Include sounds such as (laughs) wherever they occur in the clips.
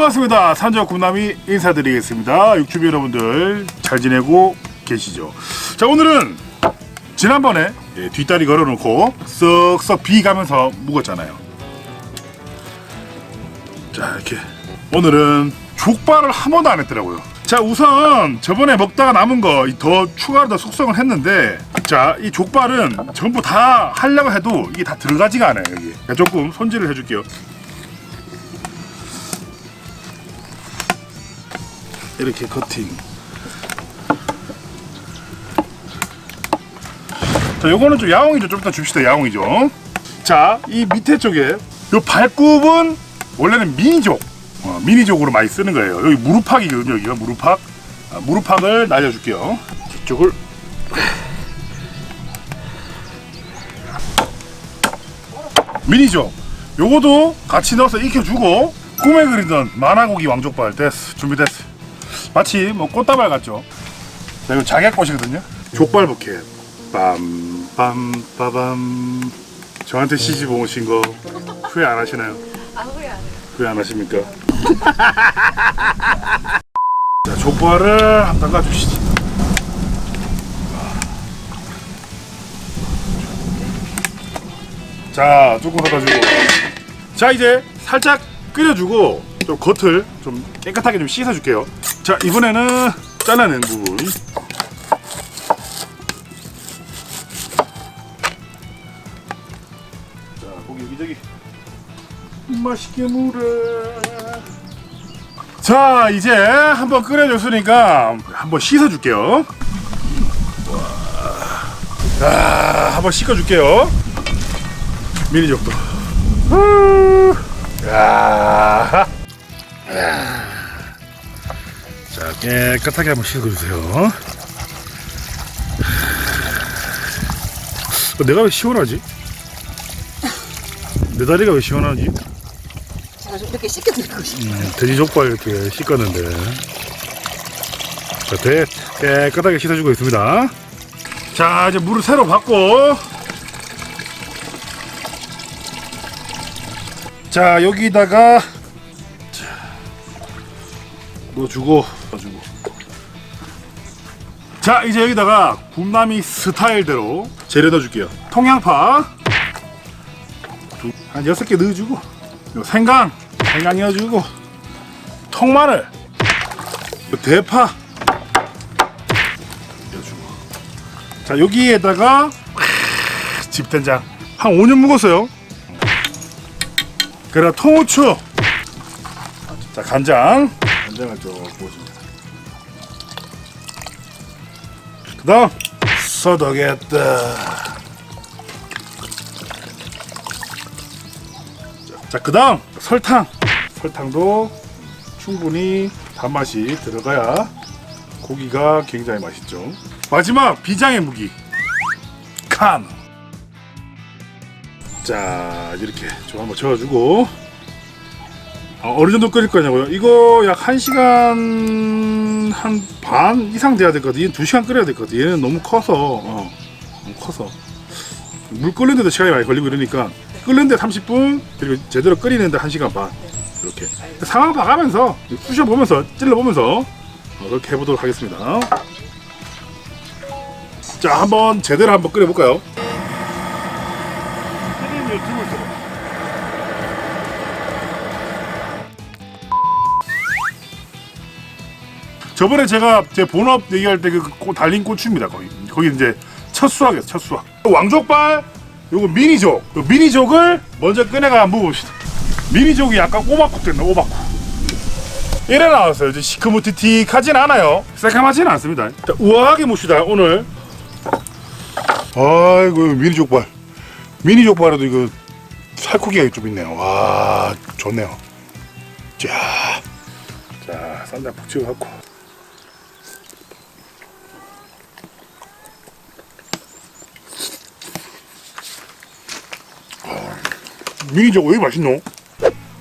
반갑습니다. 산적 군남이 인사드리겠습니다. 육주비 여러분들 잘 지내고 계시죠? 자 오늘은 지난번에 예, 뒷다리 걸어놓고 쓱쓱 비 가면서 묵었잖아요. 자 이렇게 오늘은 족발을 한 번도 안 했더라고요. 자 우선 저번에 먹다가 남은 거 더 추가로 더 숙성을 했는데 자 이 족발은 전부 다 하려고 해도 이게 다 들어가지가 않아요 여기. 자, 조금 손질을 해줄게요. 이렇게 커팅. 자, 요거는 좀 야옹이죠. 좀 이따 줍시다. 야옹이죠. 자, 이 밑에 쪽에 요 발굽은 원래는 미니족, 어, 미니족으로 많이 쓰는 거예요. 여기 무릎팍이거든요. 여기가 무릎팍. 아, 무릎팍을 날려줄게요. 뒤쪽을 미니족. 요거도 같이 넣어서 익혀주고 꿈에 그리던 만화고기 왕족발 됐어. 준비됐어. 마치 뭐 꽃다발 같죠. 자, 이거 작약꽃이거든요. 족발 부켓. 빰빰 빠밤. 저한테 시집 오신 거 후회 안 하시나요? 아 후회 안 해요. 후회 안 하십니까? (laughs) 자, 족발을 한 닦아 주시지. 자, 조금 닦아주고. 자, 이제 살짝 끓여주고 좀 겉을 좀 깨끗하게 좀 씻어줄게요. 자, 이번에는 잘라낸 부분. 자, 고기 여기저기 맛있게 물어. 자, 이제 한번 끓여줬으니까 한번 씻어줄게요. 아, 한번 씻어줄게요. 미니족도. 후. 자, 깨끗하게 한번 씻어주세요. 어, 내가 왜 시원하지? 내 다리가 왜 시원하지? 제가 좀 이렇게 씻겨드리고 싶어요. 음, 돼지 족발 이렇게 씻었는데. 자, 배 깨끗하게 씻어주고 있습니다. 자, 이제 물을 새로 받고. 자, 여기다가 자, 넣어주고, 넣어주고. 자, 이제 여기다가 굽남이 스타일대로 재료 넣어줄게요. 통양파 두- 한 여섯 개 넣어주고. 요 생강, 생강 넣어주고, 통마늘, 요 대파 넣어주고. 자 여기에다가 크, 집된장 한 5년 묵었어요. 그리고 통후추. 자 간장, 간장을 좀 부어줍니다. 그 다음 서더겠다. 자, 그 다음 설탕. 설탕도 충분히 단맛이 들어가야 고기가 굉장히 맛있죠. 마지막 비장의 무기. 칸. 자, 이렇게 좀 한번 저어주고. 어, 어느 정도 끓일 거냐고요? 이거 약 1시간 한 반 이상 돼야 될 것 같아요. 얘는 2시간 끓여야 될 것 같아요. 얘는 너무 커서, 어, 너무 커서. 물 끓는데도 시간이 많이 걸리고 이러니까 끓는데 30분 그리고 제대로 끓이는데 1시간 반 이렇게 상황 봐가면서 쑤셔 보면서 찔러 보면서 어, 그렇게 해보도록 하겠습니다. 자 한번 제대로 한번 끓여볼까요? 저번에 제가 제 본업 얘기할 때 그 달린 고추입니다. 거기 거기 이제 첫 수확이었어 첫 수확. 왕족발 요거 미니족 요 미니족을 먼저 꺼내가 먹어봅시다. 미니족이 약간 오바쿡 됐네 오바쿡. 이래 나왔어요. 이제 시커멓티틱하진 않아요. 새까맣진 않습니다. 자, 우아하게 봅시다 오늘. 아이고 미니족발. 미니족발에도 이거 살코기가 좀 있네요. 와 좋네요. 자, 자 쌈장 푹 찍어갖고. 미니족 왜 이렇게 맛있노?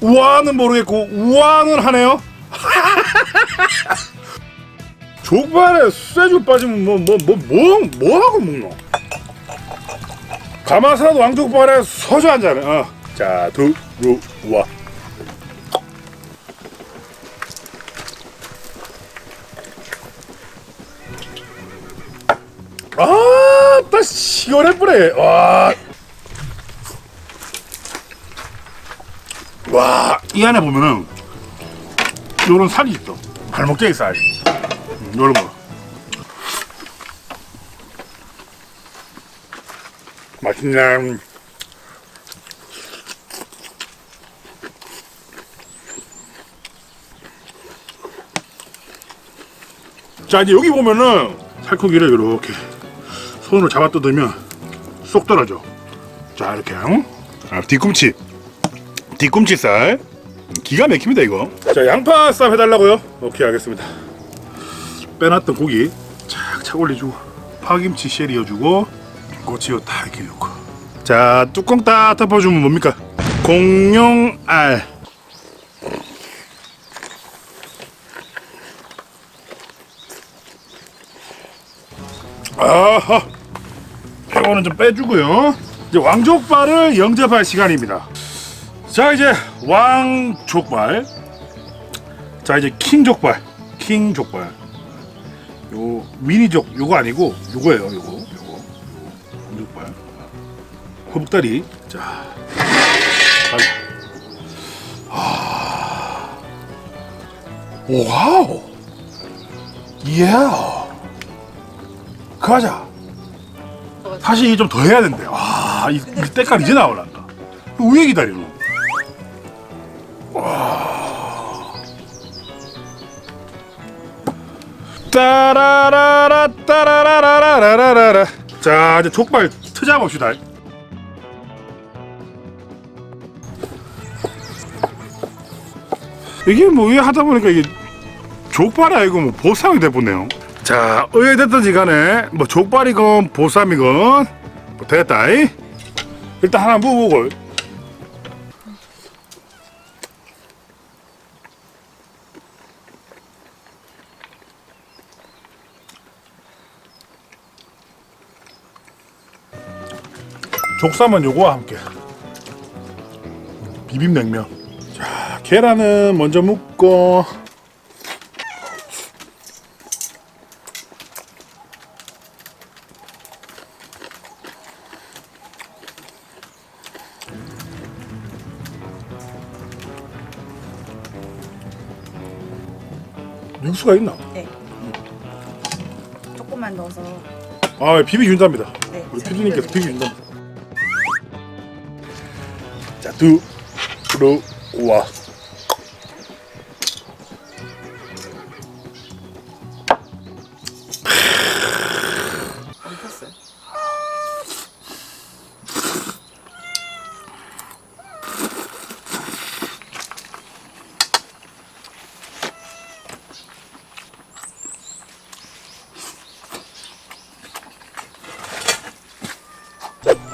우아는 모르겠고 우아는 하네요. (laughs) 족발에 쇠주 빠지면 뭐 뭐 뭐 뭐 뭐, 하고 먹노? 가마솥 왕족발에 소주 한 잔. 어. 자, 들어와. 아, 딱 시원해 뿌래. 와. 와, 이 안에 보면은 요런 살이 있어. 발목재기 살. 음, 요런 거. 맛있네. 자 이제 여기 보면은 살코기를 이렇게 손으로 잡아 뜯으면 쏙 떨어져. 자 이렇게 응? 아, 뒤꿈치 뒤꿈치살. 기가 막힙니다 이거. 자 양파 쌈 해달라고요? 오케이 알겠습니다. 빼놨던 고기 착착 올려주고 파김치 쉐리어주고 꼬치요 다 이렇게 넣고. 자 뚜껑 딱 덮어주면 뭡니까? 공룡 알. 아하. 이거는 좀 빼주고요. 이제 왕족발을 영접할 시간입니다 자 이제 왕 족발. 자 이제 킹 족발. 킹 족발. 요 미니 족 요거 아니고 요거예요 요거. 요거 요거. 왕족발. 허벅다리. 자. 아. 와우. 예 가자. 사실 이게 좀더 해야 된대. 와이 이 때깔 이제 나올란다. 왜 기다리 따라라라 따라라라라라라 자 이제 족발 트자 봅시다. 이게 뭐왜 하다 보니까 이게 족발이 아니고 뭐 보쌈이 돼보네요. 자 어찌 됐든지 간에 뭐 족발이건 보쌈이건 뭐 됐다 이? 일단 하나 먹어보고 족삼은 요거와 함께 비빔냉면 자 계란은 먼저 묻고 육수가 있나? 네. 조금만 넣어서. 아 비비준답니다 네. 우리 피디님께서 비비준답니다 자 들어와 얹혔어요.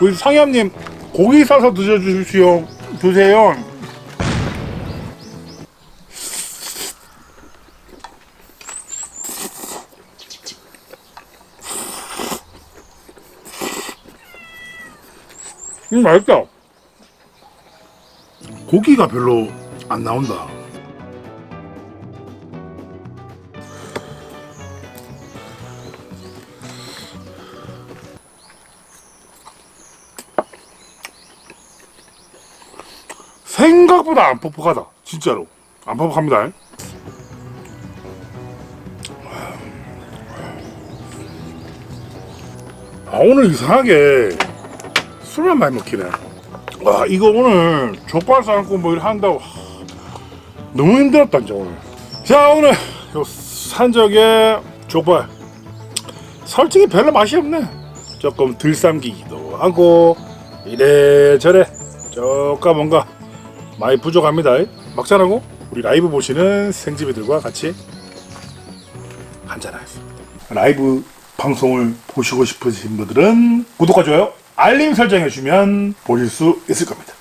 우리 상엽님 고기 싸서 드셔주십시오 드세요. 음 맛있다. 고기가 별로 안 나온다 생각보다 안 퍽퍽하다. 진짜로. 안 퍽퍽합니다. 아 오늘 이상하게 술만 많이 먹히네. 와 이거 오늘 족발 삶고 뭐 이렇게 한다고. 하, 너무 힘들었다 진짜 오늘. 자 오늘 요 산적의 족발. 솔직히 별로 맛이 없네. 조금 덜 삶기기도 하고 이래저래 조금 뭔가 많이 부족합니다. 막잔하고 우리 라이브 보시는 생지배들과 같이 한잔하겠습니다. 라이브 방송을 보시고 싶으신 분들은 구독과 좋아요 알림 설정해 주시면 보실 수 있을 겁니다